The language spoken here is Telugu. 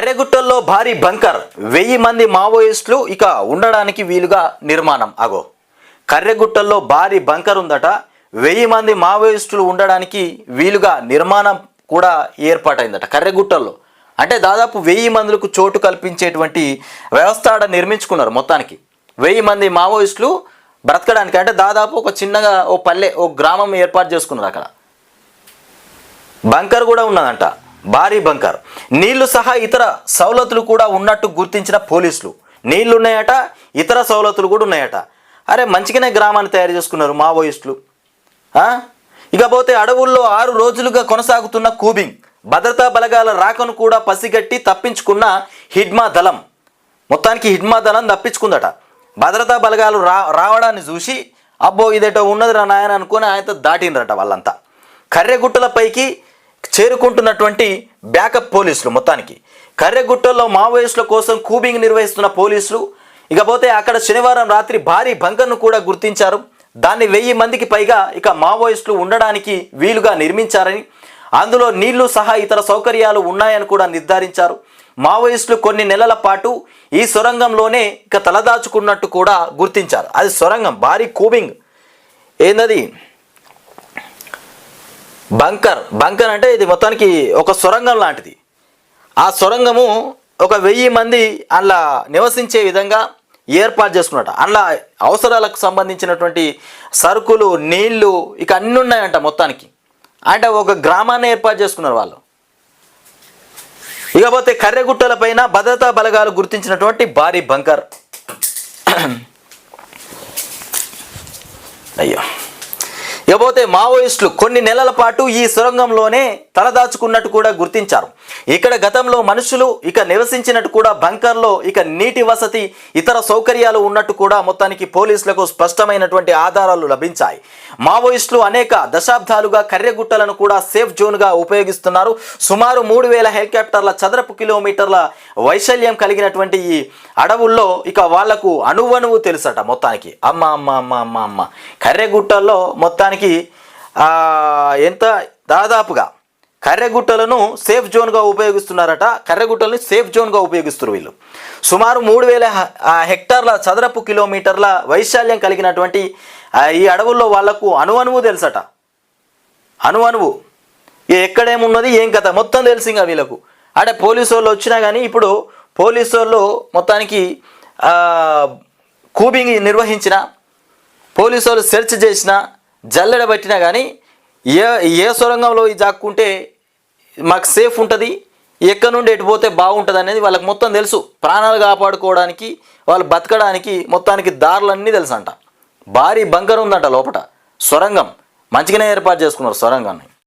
కర్రెగుట్టల్లో భారీ బంకర్. వెయ్యి మంది మావోయిస్టులు ఇక ఉండడానికి వీలుగా నిర్మాణం. అగో. కర్రెగుట్టల్లో భారీ బంకర్ ఉందట. వెయ్యి మంది మావోయిస్టులు ఉండడానికి వీలుగా నిర్మాణం కూడా ఏర్పాటైందట కర్రెగుట్టల్లో. అంటే దాదాపు వెయ్యి మందులకు చోటు కల్పించేటువంటి వ్యవస్థ ఆడ నిర్మించుకున్నారు మొత్తానికి. వెయ్యి మంది మావోయిస్టులు బ్రతకడానికి. అంటే దాదాపు ఒక చిన్నగా ఓ పల్లె ఓ గ్రామం ఏర్పాటు చేసుకున్నారు అక్కడ. బంకర్ కూడా ఉన్నదంట. భారీ బంకర్. నీళ్ళు సహా ఇతర సవలతులు కూడా ఉన్నట్టు గుర్తించిన పోలీసులు. నీళ్ళు ఉన్నాయట ఇతర సవలతులు కూడా ఉన్నాయట. అరే మంచిగానే గ్రామాన్ని తయారు చేసుకున్నారు మావోయిస్టులు. ఇకపోతే అడవుల్లో ఆరు రోజులుగా కొనసాగుతున్న కూబింగ్ భద్రతా బలగాల రాకను కూడా పసిగట్టి తప్పించుకున్న హిడ్మా దళం. మొత్తానికి హిడ్మా దళం తప్పించుకుందట. భద్రతా బలగాలు రా రావడాన్ని చూసి అబ్బో ఇదేటో ఉన్నదిరా నాయన అనుకుని ఆయనతో దాటిండ్రట వాళ్ళంతా. కర్రెగుట్టలపైకి చేరుకుంటున్నటువంటి బ్యాకప్ పోలీసులు మొత్తానికి. కర్రెగుట్టల్లో మావోయిస్టుల కోసం కూబింగ్ నిర్వహిస్తున్న పోలీసులు ఇకపోతే అక్కడ శనివారం రాత్రి భారీ భంగను కూడా గుర్తించారు. దాన్ని వెయ్యి మందికి పైగా ఇక మావోయిస్టులు ఉండడానికి వీలుగా నిర్మించారని అందులో నీళ్ళు సహా ఇతర సౌకర్యాలు ఉన్నాయని కూడా నిర్ధారించారు. మావోయిస్టులు కొన్ని నెలల పాటు ఈ సొరంగంలోనే ఇక తలదాచుకున్నట్టు కూడా గుర్తించారు. అది సొరంగం భారీ కూబింగ్. ఏందది? బంకర్. బంకర్ అంటే ఇది మొత్తానికి ఒక సొరంగం లాంటిది. ఆ సొరంగము ఒక వెయ్యి మంది అందులో నివసించే విధంగా ఏర్పాటు చేసుకున్నట. అందులో అవసరాలకు సంబంధించినటువంటి సరుకులు నీళ్ళు ఇక అన్నీ ఉన్నాయంట మొత్తానికి. అంటే ఒక గ్రామాన్ని ఏర్పాటు చేసుకున్నారు వాళ్ళు. ఇకపోతే కర్రెగుట్టల పైన భద్రతా బలగాలు గుర్తించినటువంటి భారీ బంకర్. అయ్యో. ఇకపోతే మావోయిస్టులు కొన్ని నెలల పాటు ఈ సొరంగంలోనే తలదాచుకున్నట్టు కూడా గుర్తించారు. ఇక్కడ గతంలో మనుషులు ఇక నివసించినట్టు కూడా బంకర్లో ఇక నీటి వసతి ఇతర సౌకర్యాలు ఉన్నట్టు కూడా మొత్తానికి పోలీసులకు స్పష్టమైనటువంటి ఆధారాలు లభించాయి. మావోయిస్టులు అనేక దశాబ్దాలుగా కర్రెగుట్టలను కూడా సేఫ్ జోన్గా ఉపయోగిస్తున్నారు. సుమారు మూడు వేల హెలికాప్టర్ల చదరపు కిలోమీటర్ల వైశల్యం కలిగినటువంటి ఈ అడవుల్లో ఇక వాళ్ళకు అణువణువు తెలుసట మొత్తానికి. అమ్మ అమ్మ అమ్మ అమ్మ అమ్మ. కర్రెగుట్టల్లో మొత్తానికి ఎంత? దాదాపుగా కర్రెగుట్టలను సేఫ్ జోన్గా ఉపయోగిస్తున్నారట. కర్రెగుట్టలను సేఫ్ జోన్గా ఉపయోగిస్తారు వీళ్ళు. సుమారు మూడు వేల హెక్టార్ల చదరపు కిలోమీటర్ల వైశాల్యం కలిగినటువంటి ఈ అడవుల్లో వాళ్ళకు అణువణువు తెలుసట. అణువణువు ఇక ఎక్కడేమున్నది ఏం కథ? మొత్తం తెలిసి ఇంకా వీళ్ళకు. అంటే పోలీసు వాళ్ళు వచ్చినా కానీ ఇప్పుడు పోలీసు వాళ్ళు మొత్తానికి కూబింగ్ నిర్వహించిన పోలీసు వాళ్ళు సెర్చ్ చేసిన జల్లెడ పట్టినా కానీ ఏ ఏ సొరంగంలో ఇది జాక్కుంటే మాకు సేఫ్ ఉంటుంది ఎక్కడి నుండి ఎటు పోతే బాగుంటుంది అనేది వాళ్ళకి మొత్తం తెలుసు. ప్రాణాలు కాపాడుకోవడానికి వాళ్ళు బతకడానికి మొత్తానికి దారులన్నీ తెలుసు అంట భారీ బంకర్ ఉందంట లోపల సొరంగం. మంచిగానే ఏర్పాటు చేసుకున్నారు సొరంగాన్ని.